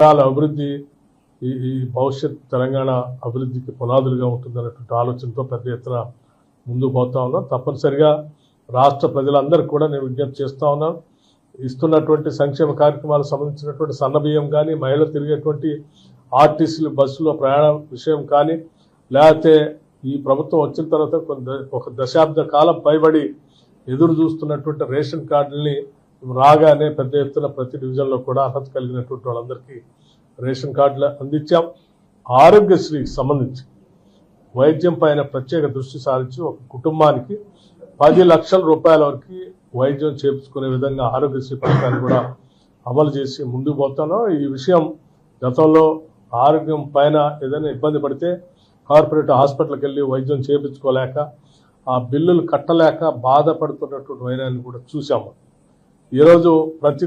తరాల అభివృద్ధి ఈ ఈ భవిష్యత్ తెలంగాణ అభివృద్ధికి పునాదులుగా ఉంటుందన్నటువంటి ఆలోచనతో పెద్ద ఎత్తున ముందుకు పోతా ఉన్నాం. తప్పనిసరిగా రాష్ట్ర ప్రజలందరికీ కూడా నేను విజ్ఞప్తి చేస్తూ ఉన్నాను ఇస్తున్నటువంటి సంక్షేమ కార్యక్రమాలకు సంబంధించినటువంటి సన్నబియ్యం కానీ మహిళలు తిరిగేటువంటి ఆర్టీసీలు బస్సులో ప్రయాణం విషయం కానీ లేకపోతే ఈ ప్రభుత్వం వచ్చిన తర్వాత కొంత ఒక దశాబ్ద కాలం పైబడి ఎదురు చూస్తున్నటువంటి రేషన్ కార్డుల్ని రాగానే పెద్ద ఎత్తున ప్రతి డివిజన్లో కూడా అర్హత కలిగినటువంటి వాళ్ళందరికీ రేషన్ కార్డులు అందించాం. ఆరోగ్యశ్రీకి సంబంధించి వైద్యం పైన ప్రత్యేక దృష్టి సారించి ఒక కుటుంబానికి పది లక్షల రూపాయల వరకు వైద్యం చేపించుకునే విధంగా ఆరోగ్యశ్రీ పథకాన్ని కూడా అమలు చేసి ముందుకు పోతాను. ఈ విషయం గతంలో ఆరోగ్యం పైన ఏదైనా ఇబ్బంది పడితే కార్పొరేట్ హాస్పిటల్కి వెళ్ళి వైద్యం చేయించుకోలేక ఆ బిల్లులు కట్టలేక బాధపడుతున్నటువంటి వైరాన్ని కూడా చూసాము ఈరోజు ప్రతి